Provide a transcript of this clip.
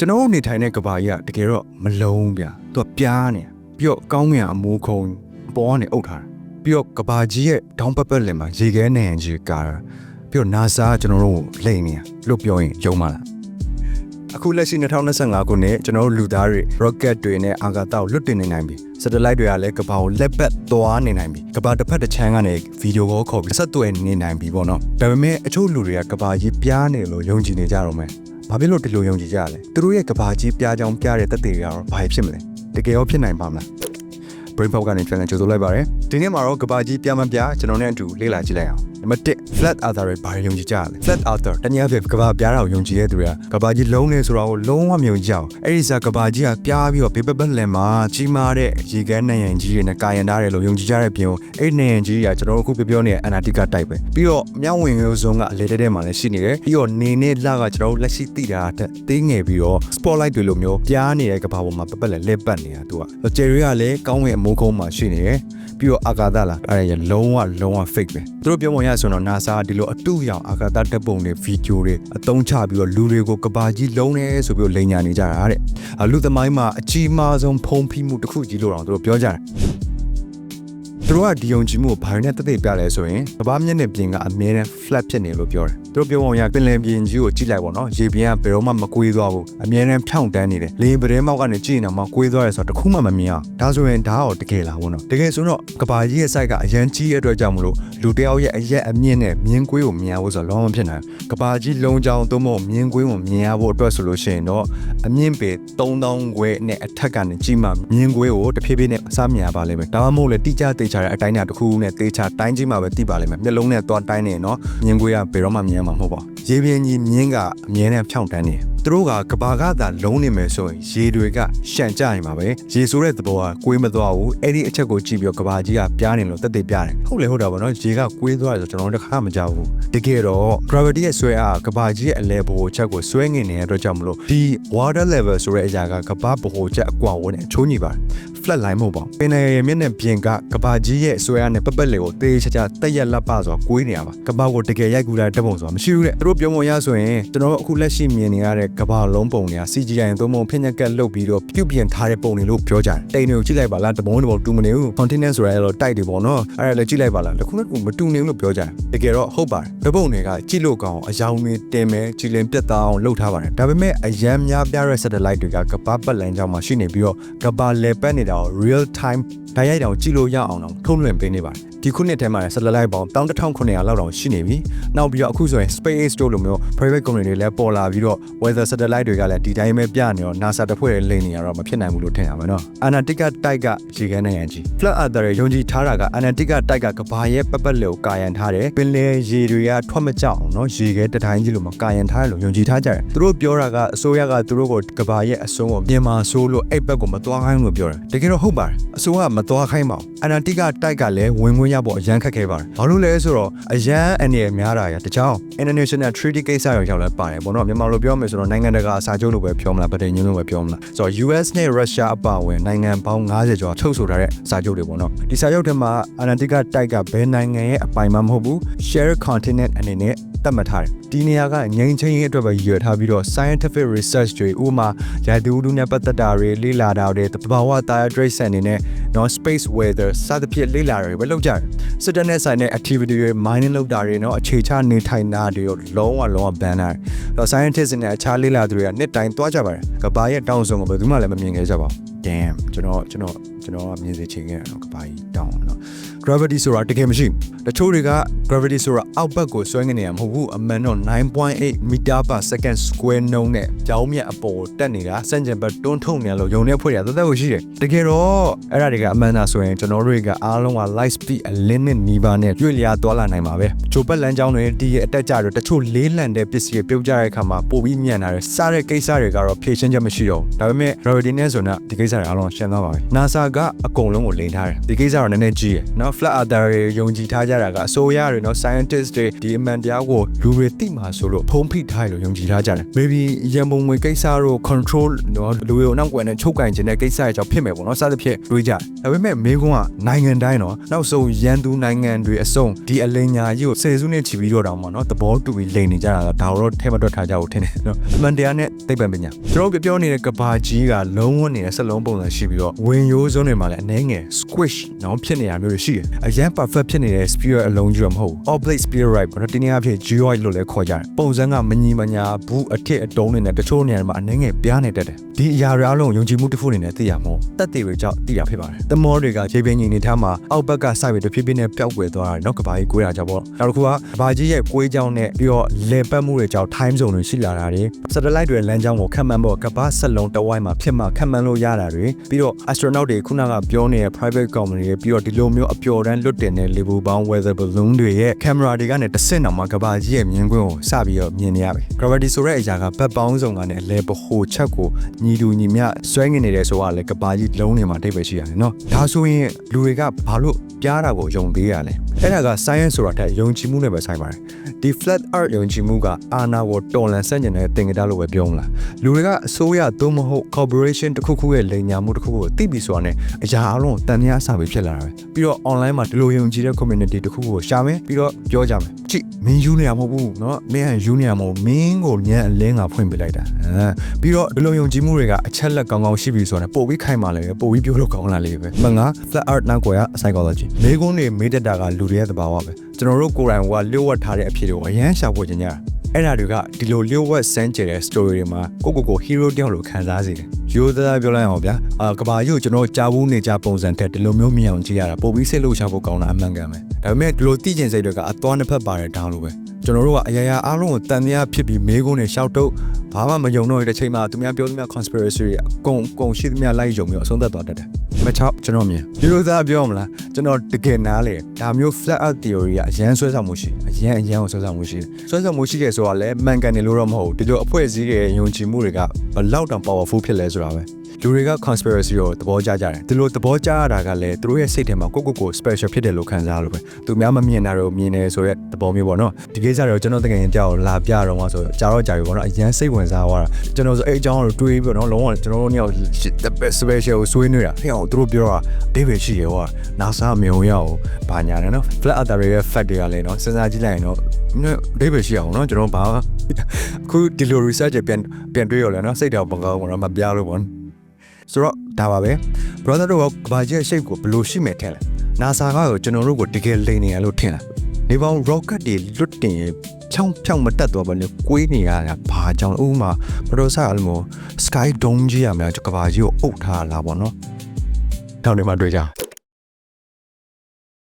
ကျွန်တော်တို့နေထိုင်တဲ့ကဘာကြီးကတကယ်တော့မလုံးဗျာသူကပြားနေပြီးတော့ကောင်းငင်အမိုးခုံပေါ်ကနေအုပ်ထားတာပြီးတော့ကဘာကြီးရဲ့ဒေါင်းပပတ်လင်မှာရေခဲနေရင်ကြီးကာတာပြီးတော့ NASA ကကျွန်တော်တို့ကိုလိမ့်နေရလို့ပြောရင်ယုံမလားအခုလက်ရှိ2025ခုနှစ်ကျွန်တော်တို့လူသားတွေ rocket တွေနဲ့အာကာသကိုလွတ်တင်နေနိုင်ပြီ satellite တွေကလည်းကဘာကိုလက်ပတ်သွားနေနိုင်ပြီကဘာတစ်ဖက်တစ်ချမ်းကနေဗီဒီယိုကောခေါ်ပြီးဆက်သွယ်နေနိုင်ပြီပေါ့နော်ဒါပေမဲ့အချို့လူတွေကကဘာကြီးပြားနေလို့ယုံကြည်နေကြတော့မယ် ဘာဖြစ်လို့ဒီလိုယုံကြည်ကြရလဲသူတို့ရဲ့ကဘာကြီးပြားကြောင်ပြတဲ့တက်တွေကတော့ဘာဖြစ်မလဲတကယ်ရောဖြစ်နိုင်ပါမလား brain pop ကနေ channel ကြိုဆိုလိုက်ပါရစေဒီနေ့မှာတော့ကဘာကြီးပြားမပြားကျွန်တော်နဲ့အတူလေ့လာကြည့်လိုက်အောင် နံပါတ်1 flat earther တွေဘာတွေယုံကြည်ကြရလဲ flat earther တနည်းအားဖြင့်ကဘာပြားတာကိုယုံကြည်တဲ့သူတွေကကဘာကြီးလုံးနေဆိုတာကိုလုံးဝမယုံကြအောင်အဲ့ဒီစားကဘာကြီးကပြားပြီးတော့ဘေးပပတ်လန်မှာကြီးမားတဲ့ရေခဲနံရံကြီးတွေနဲ့ကာယံထားတယ်လို့ယုံကြည်ကြတဲ့ပြင်ကိုအဲ့ဒီနံရံကြီးကကျွန်တော်တို့အခုပြောပြောနေတဲ့အနာတိကတိုက်ပဲပြီးတော့မြောက်ဝင်ရိုးစုံကအလေတဲတဲမှာလည်းရှိနေတယ်ပြီးတော့နေနဲ့လကကျွန်တော်တို့လက်ရှိသိတာတက်သေးငယ်ပြီးတော့ spotlight တွေလိုမျိုးပြားနေတဲ့ကဘာပေါ်မှာပပတ်လက်လက်ပတ်နေတာသူကဂျယ်ရီကလည်းကောင်းဝင်အမိုးကုန်းမှာရှိနေတယ်ပြီးတော့အာကာသလာအဲ့ဒါရလုံးဝလုံးဝ fake ပဲသူတို့ပြောပုံရဆိုတော့ NASA ကဒီလိုအတုရောင်အာကာသတက်ပုံတွေဗီဒီယိုတွေအသုံးချပြီးတော့လူတွေကိုကဘာကြီးလုံးနေဆိုပြီးတော့လိန်ညာနေကြတာတဲ့အလူသမိုင်းမှာအကြီးမားဆုံးဖုံးဖိမှုတစ်ခုကြီးလို့တော့သူတို့ပြောကြတယ် သူတို့ကဒီယုံကြည်မှုကိုဘာတွေနဲ့တသက်ပြလဲဆိုရင်ကမ္ဘာမျက်နှာပြင်ကအမြဲတမ်း flat ဖြစ်နေလို့ပြောတယ်သူတို့ပြောပုံရပင်လယ်ပြင်ကြီးကိုကြည့်လိုက်ပါတော့ရေပြင်ကဘယ်တော့မှမကွေးသွားဘူးအမြဲတမ်းဖြောင့်တန်းနေတယ်လေပတဲမောက်ကနေကြည့်နေမှာကွေးသွားရဲဆိုတော့တခုမှမမြင်အောင်ဒါဆိုရင်ဒါတော့တကယ်လားဘောနော်တကယ်ဆိုတော့ကမ္ဘာကြီးရဲ့ site ကအရန်ကြီးရဲ့အတွက်ကြောင့်မလို့လူတယောက်ရဲ့အရက်အမြင့်နဲ့မြင်းကွေးကိုမြင်ရဖို့ဆိုတော့လုံးဝမဖြစ်နိုင်ဘူးကမ္ဘာကြီးလုံးချောင်းသို့မဟုတ်မြင်းကွေးကိုမြင်ရဖို့အတွက်ဆိုလို့ရှိရင်တော့အမြင့်ပေ3000ခွဲနဲ့အထက်ကနေကြီးမှမြင်းကွေးကိုတဖြည်းဖြည်းနဲ့အစားမြင်ရပါလိမ့်မယ်ဒါမှမဟုတ်လေတိကျတေချာတဲ့အတိုင်းအတာတစ်ခုနဲ့တေချာတိုင်းကြီးမှပဲတိပါလိမ့်မယ်မျက်လုံးနဲ့သွားတိုင်းနေနော်မြင်းကွေးကဘယ်တော့မှမြင်ရမှာမဟုတ်ပါဘူးရေပြင်းကြီးမြင်းကအမြဲတမ်းဖြောင့်တန်းနေတယ်သူတို့ကကဘာကသာလုံးနေမယ်ဆိုရင်ရေတွေကရှန့်ကြနေမှာပဲရေဆိုတဲ့သဘောကကွေးမသွားဘူးအဲ့ဒီအချက်ကိုကြည့်ပြီးတော့ကဘာကြီးကပြားနေလို့တက်တက်ပြားတယ်ဟုတ်လေဟုတ်တာပေါ့နော်ရေကကွေးသွားတယ်ဆိုတော့ကျွန်တော်တို့တစ်ခါမကြောက်ဘူးတကယ်တော့ gravity ရဲ့ဆွဲအားကဘာကြီးရဲ့အလဲဘိုချက်ကိုဆွဲငင်နေတဲ့အတွက်ကြောင့်မလို့ဒီ water level ဆိုတဲ့အရာကကဘာဘိုချက်အကွာဝန်းနဲ့ချိုးညီပါတယ် flat line မဟုတ်ပါဘူးပင်လယ်ရဲ့မျက်နှာပြင်ကကဘာကြီးရဲ့ဆွဲအားနဲ့ပပက်လေကိုတေးချာချာတက်ရက်လက်ပဆိုတော့ကွေးနေရပါကဘာကိုတကယ်ရိုက်ကူတာတက်ပုံဆိုတာမရှိဘူးတဲ့သူတို့ပြောပုံရဆိုရင်ကျွန်တော်တို့အခုလက်ရှိမြင်နေရတဲ့ကဘာလုံးပုံတွေက CGI သုံးပုံဖိညက်ကက်လုတ်ပြီးတော့ပြုတ်ပြင်ထားတဲ့ပုံတွေလို့ပြောကြတယ်တိန်တွေကိုကြည့်လိုက်ပါလားတပုံးတပုံတူမနေဘူး continent ဆိုရဲတော့တိုက်တွေပေါ့နော်အဲ့ဒါလည်းကြည့်လိုက်ပါလားတစ်ခုနဲ့တစ်ခုမတူနေဘူးလို့ပြောကြတယ်တကယ်တော့ဟုတ်ပါတယ်တပုံတွေကကြည့်လို့ကောင်းအယောင်တွေတင်မယ်ကြည်လင်ပြတ်သားအောင်လုပ်ထားပါတယ်ဒါပေမဲ့အရန်များပြားတဲ့ satellite တွေကကဘာပတ်လန်ကြောင်းမှာရှိနေပြီးတော့ကဘာလေပတ်နေတာကို real time ဓာတ်ရိုက်တောင်ကြည့်လို့ရအောင်တော့ထုတ်လွှင့်ပေးနေပါတယ်ဒီခုနှစ်ထဲမှာ satellite ပေါင်း11900လောက်တောင်ရှိနေပြီနောက်ပြီးတော့အခုဆိုရင် space တို့လိုမျိုး private company တွေလည်းပေါ်လာပြီးတော့ weather satellite တွေကလည်းဒီတိုင်းပဲပြနေတော့ NASA တစ်ဖွဲ့လိမ့်နေရတော့မဖြစ်နိုင်ဘူးလို့ထင်ရမှာနော် Antarctica တိုက်ကရေခဲနဲ့ရန်ကြီး flat earther ရဲ့ယုံကြည်ထားတာက Antarctica တိုက်ကကဘာရဲ့ပတ်ပတ်လည်ကိုကာယံထားတယ်ပင်လယ်ရေတွေကထွက်မကြောက်အောင်နော်ရေခဲတတိုင်းကြီးလိုမကာယံထားတယ်လို့ယုံကြည်ထားကြတယ်သူတို့ပြောတာကအစိုးရကသူတို့ကိုကဘာရဲ့အဆုံးကိုမြန်မာဆိုးလို့အဲ့ဘက်ကိုမသွားခိုင်းလို့ပြောတယ်တကယ်တော့ဟုတ်ပါတယ်အစိုးရမသွားခိုင်းပါဘူး Antarctica တိုက်ကလည်းဝင်ခွင့်ရဖို့အရန်ခက်ခဲပါတယ်ဘာလို့လဲဆိုတော့အရန်အနေနဲ့များတာရတကြောင် international treaty ကိစ္စရောက်ရောက်လဲပါတယ်ပေါ့နော်မြန်မာလိုပြောမယ်ဆိုတော့နိုင်ငံတကာစာချုပ်လို့ပဲပြောမလားဗတိန်ညွန်းလို့ပဲပြောမလားဆိုတော့ US နဲ့ Russia အပါအဝင်နိုင်ငံပေါင်း90ကျော်ထုတ်ဆိုထားတဲ့စာချုပ်တွေပေါ့နော်ဒီစာချုပ်ထဲမှာ Antarctica တိုက်ကဘယ်နိုင်ငံရဲ့အပိုင်မှမဟုတ်ဘူး share continent အနေနဲ့ သတ်မှတ်ထားတယ်။ဒီနေရာကငြိမ်းချမ်းရေးအတွက်ပဲရည်ရွယ်ထားပြီးတော့ scientific research တွေဥပမာရာသီဥတုနဲ့ပတ်သက်တာတွေလေ့လာတာတွေသဘာဝသားဒရိတ်ဆန်တွေနဲ့ non space weather စသဖြင့်လေ့လာတွေပဲလုပ်ကြတယ်။စစ်တပ်နဲ့ဆိုင်တဲ့ activity တွေ mining လုပ်တာတွေနော်အခြေချနေထိုင်တာတွေလုံးဝလုံးဝ ban တာ။အဲ scientist နဲ့အခြားလေ့လာသူတွေကနှစ်တိုင်းသွားကြပါတယ်။ကဘာရဲ့တောင်းဆိုကိုဘယ်သူမှလည်းမမြင်ခဲ့ကြပါဘူး။ damn ကျွန်တော်ကျွန်တော်ကျွန်တော်ကမြင်စေချင်ခဲ့တယ်နော်ကဘာကြီးတောင်းနော် gravity ဆိုတာတကယ်မရှိတချို့တွေက gravity ဆိုတာအောက်ဘက်ကိုဆွဲငနေရမဟုတ်ဘူးအမှန်တော့9.8 meter per second square နှုန်းနဲ့ကြောင်းမြတ်အပေါ်တက်နေတာစံကျင်ဘက်တွန်းထုတ်နေလို့ယုံနေဖွဲ့ရတသက်ကိုရှိတယ်တကယ်တော့အဲ့ဒါတွေကအမှန်သာဆိုရင်ကျွန်တော်တို့ကအားလုံးက light speed အလင်းနဲ့နီးပါးနဲ့တွေ့လျာသွားလာနိုင်မှာပဲဂျိုပတ်လန်ကြောင်းတွေဒီရဲ့အတက်ကြတွေတချို့လေးလံတဲ့ပစ္စည်းတွေပြုတ်ကြတဲ့အခါမှာပိုပြီးမြန်လာတယ်စတဲ့ကိစ္စတွေကတော့ဖြေရှင်းချက်မရှိတော့ဘူးဒါပေမဲ့ gravity နဲ့ဆိုတာဒီကိစ္စစ္စတွေအားလုံးရှင်းသွားပါပြီ NASA ကအကုန်လုံးကိုလိန်ထားတယ်ဒီကိစ္စတော့နည်းနည်းကြီးရယ်နော် flat earther တွေယုံကြည်ထားကြတာကအစိုးရတွေနော် scientist တွေဒီအမှန်တရားကိုလူတွေသိမှာဆိုလို့ဖုံးဖိထားတယ်လို့ယုံကြည်ထားကြတယ် maybe ရန်ပုံငွေကိစ္စတို့ control နော်လူတွေကိုနောက်ကွယ်နဲ့ချုပ်ကင်ခြင်းတဲ့ကိစ္စတွေကြောင့်ဖြစ်မယ်ပေါ့နော်စသဖြင့်တွေးကြတယ်ဒါပေမဲ့မိကုန်းကနိုင်ငံတိုင်းနော်နောက်ဆုံးရန်သူနိုင်ငံတွေအစုံဒီအလင်းညာကြီးကိုဆယ်စုနှစ်ချီပြီးတော့တောင်မှနော်သဘောတူပြီးလိန်နေကြတာဒါတော့ထဲမတွက်ထားကြဘူးထင်တယ်နော်အမှန်တရားနဲ့သိပ္ပံပညာကျွန်တော်တို့ပြောနေတဲ့ကဘာကြီးကလုံးဝနေတဲ့စက်လုံးပုံစံရှိပြီးတော့ဝင်ရိုးစုံတွေမှာလည်းအနေငယ် squish နော်ဖြစ်နေတာမျိုးတွေရှိတယ်အရင် perfect ဖြစ်နေတဲ့ spear အလုံးကြီးတော့မဟုတ်ဘူး oblate spear right ဘာလို့ဒီနေ့အဖြစ် geoid လို့လည်းခေါ်ကြတယ်ပုံစံကမညီမညာဘူးအထစ်အတုံးတွေနဲ့တချို့နေရာမှာအနေငယ်ပြားနေတတ်တယ်ဒီအရာတွေအားလုံးယုံကြည်မှုတစ်ခုအနေနဲ့သိရမို့တက်တွေတွေကြောင့်သိတာဖြစ်ပါတယ်တမောတွေကခြေပင်ကြီးနေထားမှာအောက်ဘက်ကစပြီးတဖြည်းဖြည်းနဲ့ပျောက်ကွယ်သွားတယ်နော်ကဘာကြီးကိုးရကြပေါ့နောက်တစ်ခုကကဘာကြီးရဲ့ကိုးကြောင်းနဲ့ပြီးတော့လေပတ်မှုတွေကြောင့် time zone တွေရှိလာတာတွေ satellite တွေလမ်းကြောင်းကိုခန့်မှန်းဖို့ကဘာဆက်လုံးတစ်ဝိုင်းမှာဖြစ်မှခန့်မှန်းလို့ရတာတွေပြီးတော့ astronaut တွေခုနကပြောနေတဲ့ private company တွေပြီးတော့ဒီလိုမျိုးအပျော်တမ်းလွတ်တင်တဲ့ level ပေါင်း weather balloon တွေရဲ့ camera တွေကနေတစ်ဆင့်တောင်မှကဘာကြီးရဲ့မြင်ကွင်းကိုစပြီးတော့မြင်နေရပြီ gravity ဆိုတဲ့အရာကဘက်ပေါင်းစုံကနေအလဲပဟိုချက်ကိုညီတူညီမျှဆွဲငင်နေတယ်ဆိုတာလည်းကဘာကြီးလုံးနေမှာအတိတ်ပဲရှိရတယ်နော်ဒါဆိုရင်လူတွေကဘာလို့ပြားတာကိုယုံသေးရလဲအဲ့ဒါက science ဆိုတာထက်ယုံကြည်မှုနဲ့ပဲဆိုင်ပါတယ်ဒီ flat earth ယုံကြည်မှုကအာနာကိုတော်လန်ဆန့်ကျင်တဲ့သင်္ကေတလို့ပဲပြောမလားလူတွေကအစိုးရသို့မဟုတ် corporation တစ်ခုခုရဲ့လိမ်ညာမှုတစ်ခုခုကိုသိပြီဆိုတာနဲ့အရာအလုံးတန်မြားအစာပဲဖြစ်လာတာပဲပြီးတော့ online မှာဒီလိုယုံကြည်တဲ့ community တစ်ခုခုကိုရှာမယ်ပြီးတော့ပြောကြမယ်ကြည့်မင်းယူနေရမဟုတ်ဘူးเนาะမင်းကယူနေရမဟုတ်ဘူးမင်းကိုညံအလင်းကဖွင့်ပေးလိုက်တာအဲပြီးတော့ဒီလိုယုံကြည်မှုတွေကအချက်လက်ကောင်းကောင်းရှိပြီဆိုတာနဲ့ပို့ပြီးခိုင်မာလေပဲပို့ပြီးပြောလို့ကောင်းလာလေပဲမငါ flat earth နောက်ကွယ်က psychology မေကုန်းတွေမေးတတ်တာကလူတွေရဲ့သဘာဝပဲကျွန်တော်တို့ကိုယ်တိုင်ကလျှို့ဝှက်ထားတဲ့အဖြစ်တွေကိုအရန်ရှာဖို့ကြင်ကြတာအဲ့ဒါတွေကဒီလိုလျှို့ဝှက်စမ်းကြတဲ့ story တွေမှာကိုကိုကို hero တယောက်လိုခံစားစေတယ် ရိုးသားပြောလိုက်အောင်ဗျာအာကဘာကြီးကိုကျွန်တော်ကြားဘူးနေကြပုံစံထက်ဒီလိုမျိုးမြင်အောင်ကြည့်ရတာပို့ပြီးစိတ်လှုပ်ရှားဖို့ကောင်းတာအမှန်ကန်ပဲဒါပေမဲ့ဒီလိုသိကျင်စိတ်တွေကအသွားနှစ်ဖက်ပါတယ်တောင်းလို့ပဲကျွန်တော်တို့ကအရာရာအားလုံးကိုတန်တရားဖြစ်ပြီးမေးခွန်းနဲ့ရှောက်တော့ဘာမှမယုံတော့တဲ့ချိန်မှာသူများပြောသမျှ conspiracy တွေအကုန်အကုန်ရှိသမျှလိုက်ယုံပြီးအဆုံးသက်သွားတတ်တယ် မချောက်ကျွန်တော်မြင်ရိုးသားပြောမလားကျွန်တော်တကယ်နားလေဒါမျိုး flat earth theory ကအရန်ဆွဲဆောင်မှုရှိအရန်အရန်ကိုဆွဲဆောင်မှုရှိတယ်ဆွဲဆောင်မှုရှိတယ်ဆိုတာလည်းမှန်ကန်တယ်လို့တော့မဟုတ်ဘူးဒီလိုအဖွဲ့အစည်းရဲ့ယုံကြည်မှုတွေကဘလောက်တောင် powerful ဖြစ်လဲဆိုတာပဲ လူတွေက conspiracy ကိုသဘောကျကြတယ်ဒီလိုသဘောကျရတာကလည်းသူတို့ရဲ့စိတ်ထဲမှာကိုကိုကို special ဖြစ်တယ်လို့ခံစားရလို့ပဲသူများမမြင်တာတော့မြင်တယ်ဆိုရက်သဘောမျိုးပေါ့နော်ဒီကိစ္စတော့ကျွန်တော်တကယ်ရင်ကြောက်လာပြတော့မှဆိုကြာတော့ကြာပြီပေါ့နော်အရန်စိတ်ဝင်စားသွားတာကျွန်တော်ဆိုအဲ့အကြောင်းကိုတွေးပြီးတော့လုံးဝကျွန်တော်တို့ညောင် special ကိုဆွေးနွေးတာဟဲ့အောင်သူတို့ပြောတာအသေးပဲရှိရေဟော NASA မြုံရအောင်ဘာညာတယ်နော် flat earther ရဲ့ fact တွေကလည်းနော်စဉ်းစားကြည့်လိုက်ရင်တော့အသေးပဲရှိအောင်နော်ကျွန်တော်ဘာအခုဒီလို research ပြန်ပြန်တွေးရလဲနော်စိတ်တော်မကောင်းဘူးနော်မပြလို့ပေါ့ ဆိုတော့ဒါပါပဲ brother တို့ကကဘာကြီးရဲ့ shape ကိုဘယ်လိုရှိမယ်ထင်လဲ NASA ကရောကျွန်တော်တို့ကိုတကယ်လိန်နေရလို့ထင်လားနေပေါင်း rocket တွေလွတ်တင်ရင်ဖြောင်းဖြောင်းမတက်တော့ဘဲနဲ့ကွေးနေရတာဘာကြောင့်လဲဥပမာဘယ်လိုဆက်ရလဲမို့ sky dome ကြီးရမယ်ကဘာကြီးကိုအုပ်ထားလာပေါ့နော်တောင်းနေမှတွေ့ကြ